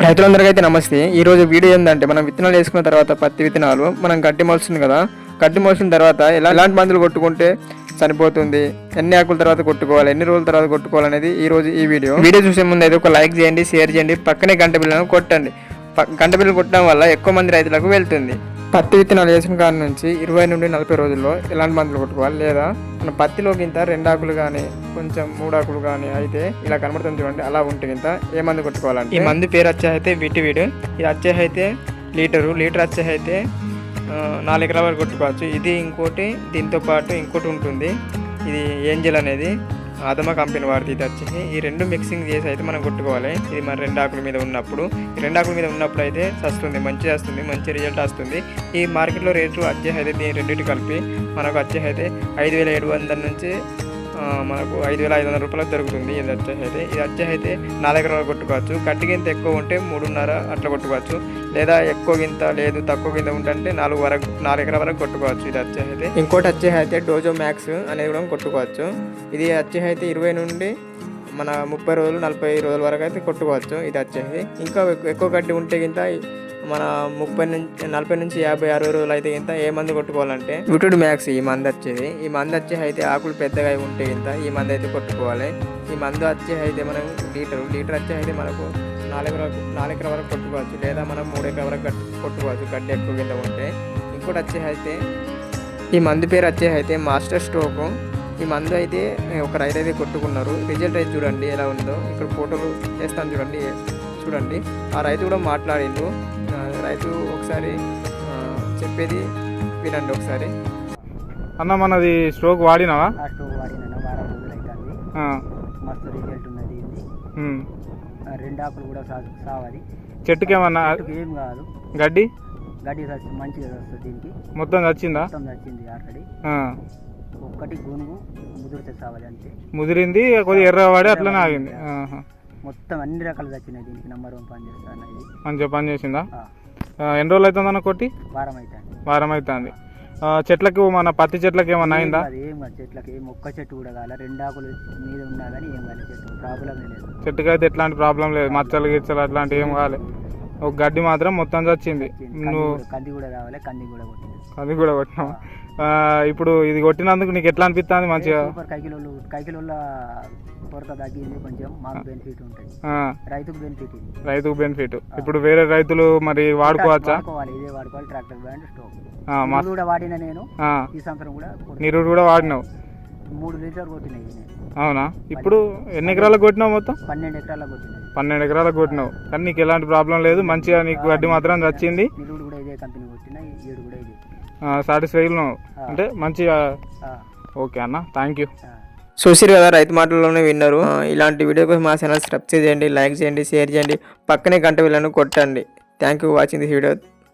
రైతులందరికీ నమస్తే. ఈరోజు వీడియో ఏంటంటే మనం విత్తనాలు వేసుకున్న తర్వాత పత్తి విత్తనాలు మనం గడ్డి మొలుస్తుంది కదా. గడ్డి మోసిన తర్వాత ఎలా ఎలాంటి మందులు కొట్టుకుంటే సరిపోతుంది ఎన్ని ఆకుల తర్వాత కొట్టుకోవాలి ఎన్ని రోజుల తర్వాత కొట్టుకోవాలనేది ఈ రోజు ఈ వీడియో. వీడియో చూసే ముందు అయితే ఒక లైక్ చేయండి షేర్ చేయండి పక్కనే గంట బిల్లను కొట్టండి. ప- గంట బిల్లు కొట్టడం వల్ల ఎక్కువ మంది రైతులకు వెళ్తుంది. పత్తి విత్తనాలు వేసిన కాడ నుంచి ఇరవై నుండి నలభై రోజుల్లో ఎలాంటి మందులు కొట్టుకోవాలి లేదా? మన పత్తిలోకి ఇంత రెండు ఆకులు కానీ కొంచెం మూడు ఆకులు కానీ అయితే ఇలా కనబడుతుంది చూడండి అలా ఉంటే ఇంత ఏ మందు కొట్టుకోవాలంటే. ఈ మందు పేరు వచ్చే అయితే విటివిడ్ ఇది వచ్చే అయితే లీటరు లీటర్ వచ్చే అయితే నాలుగు ఎకరాల వరకు కొట్టుకోవచ్చు. ఇది ఇంకోటి దీంతో పాటు ఇంకోటి ఉంటుంది. ఇది ఏంజల్ అనేది. ఆదమ కంపెనీ వారిది ఇది వచ్చేసి ఈ రెండు మిక్సింగ్ చేసి అయితే మనం కొట్టుకోవాలి. ఇది మన రెండు ఆకుల మీద ఉన్నప్పుడు. ఈ రెండు ఆకుల మీద ఉన్నప్పుడు అయితే వస్తుంది మంచిగా వస్తుంది మంచి రిజల్ట్ వస్తుంది. ఈ మార్కెట్లో రేట్లు వచ్చే అయితే దీని రెండింటి కలిపి మనకు వచ్చే అయితే ఐదు వేల ఏడు వందల నుంచి మనకు ఐదు వేల ఐదు వందల రూపాయలకు దొరుకుతుంది. ఇది వచ్చేసి అయితే ఇది వచ్చేసి అయితే నాలుగు రూపాయలు కొట్టుకోవచ్చు. కట్టి గింత ఎక్కువ ఉంటే మూడున్నర అట్లా కొట్టుకోవచ్చు. లేదా ఎక్కువ గింత లేదు తక్కువ గింత ఉంటే నాలుగు వరకు నాలుగు ఎకరాల వరకు కొట్టుకోవచ్చు. ఇది వచ్చేసి అయితే ఇంకోటి వచ్చేసి అయితే డోజో మ్యాక్స్ అనేది కూడా కొట్టుకోవచ్చు. ఇది వచ్చేసి అయితే ఇరవై నుండి మన ముప్పై రోజులు నలభై రోజుల వరకు అయితే కొట్టుకోవచ్చు. ఇది వచ్చేసి ఇంకా ఎక్కువ గడ్డి ఉంటే గింత మన ముప్పై నుంచి నలభై నుంచి యాభై అరవై రోజులు అయితే ఇంత ఏ మందు కొట్టుకోవాలంటే విటుడు మ్యాక్స్ ఈ మందు వచ్చేది. ఈ మందు వచ్చే అయితే ఆకులు పెద్దగా ఉంటే ఇంత ఈ మందు అయితే కొట్టుకోవాలి. ఈ మందు వచ్చే అయితే మనం లీటర్ లీటర్ వచ్చే అయితే మనకు నాలుగు వరకు నాలుగు వరకు కొట్టుకోవచ్చు. లేదా మనం మూడు ఎకరాల వరకు కొట్టుకోవచ్చు గడ్డి ఎక్కువ కింద ఉంటే. ఇంకోటి వచ్చే అయితే ఈ మందు పేరు వచ్చే అయితే మాస్టర్ స్ట్రోకు. ఈ మందు అయితే ఒక రైతు అయితే కొట్టుకున్నారు. రిజల్ట్ అయితే చూడండి ఎలా ఉందో. ఇక్కడ ఫోటోలు వేస్తాను చూడండి చూడండి. ఆ రైతు కూడా మాట్లాడిండు. రైతు ఒకసారి చెప్పేది వినండి ఒకసారి. అన్న మనది స్ట్రోక్ వాడినావా? ఆ స్టోవ్ వాడిన వారం రోజులు అవుతుంది ఆ, మస్తు రిజల్ట్ ఉన్నది ఇది. ఉమ్. ఆ రెండు ఆకులు కూడా సా సావది. చెట్టుకి ఏమన్నా ఏం కాదు. గడ్డి? గడ్డి మంచిగా వస్తుంది దీనికి. మొత్తం వచ్చిందా మొత్తం వచ్చింది ఆల్రెడీ. ఆ, ఒక్కటి గునుగు ముదిరితే సావాలి అంతే ముదిరింది కొద్దిగా ఎర్ర వాడి అట్లనే ఆగింది. ఆహా. మొత్తం అన్ని రకాలు వచ్చినాయి దీనికి నెంబర్ వన్ పని చేస్తాను ఇది మంచిగా పని చేసిందా? ఆ, ఆ, ఎన్ని రోజులు అవుతుందన్న కొట్టి? వారం అవుతుంది. వారం అవుతుంది చెట్లకు మన పత్తి చెట్లకి ఏమన్నా అయిందా? అది ఏం కాదు చెట్లకి ఏం ఒక్క చెట్టు కూడా కాలే రెండు ఆకులు మీద ఉన్నా కానీ ఏం కాలే చెట్టు ప్రాబ్లమే లేదు. చెట్టుకి అయితే ఎట్లాంటి ప్రాబ్లం లేదు మచ్చలు గిచ్చలు అట్లాంటివి ఏం కాలే. ఒక గడ్డి మాత్రం మొత్తం చచ్చింది. కంది నువ్వు కూడా- కంది కూడా కావాలి కంది కూడా కొట్టింది. అది కూడా కొట్టినావు? ఇప్పుడు ఇది కొట్టినందుకు నీకు ఎట్లా అనిపిస్తుంది మంచిగా? సూపర్ కైకిలోళ్ళు కైకిలోళ్ళ కొరత తగ్గింది కొంచెం మాకు బెనిఫిట్ ఉంటుంది. రైతుకు బెనిఫిట్ రైతుకు బెనిఫిట్ ఇప్పుడు వేరే రైతులు మరి వాడుకోవచ్చా? వాడుకోవాలి ఇదే వాడుకోవాలి ట్రాక్టర్ బ్యాండ్ స్టోవ్ కూడా వాడిన నేను ఈ సంవత్సరం కూడా. నీరు కూడా వాడినావు? మూడు లీటర్ కొట్టినాయి అవునా? ఇప్పుడు ఎన్ని ఎకరాలకు కొట్టినావు మొత్తం? పన్నెండు ఎకరాలకు కొట్టినాయి పన్నెండు ఎకరాలకు కొట్టినావు. కానీ నీకు ఎలాంటి ప్రాబ్లం లేదు. మంచిగా నీకు గడ్డి మాత్రం వచ్చింది సాటిస్ఫై ఉన్నావు. అంటే మంచిగా ఆ, ఓకే అన్న. Thank you. చూసిరు కదా రైతు మాటల్లోనే విన్నారు. ఇలాంటి వీడియో కోసం మా ఛానల్ సబ్స్క్రైబ్ చేయండి లైక్ చేయండి షేర్ చేయండి. పక్కనే గంట వీళ్ళను కొట్టండి. Thank you watching this video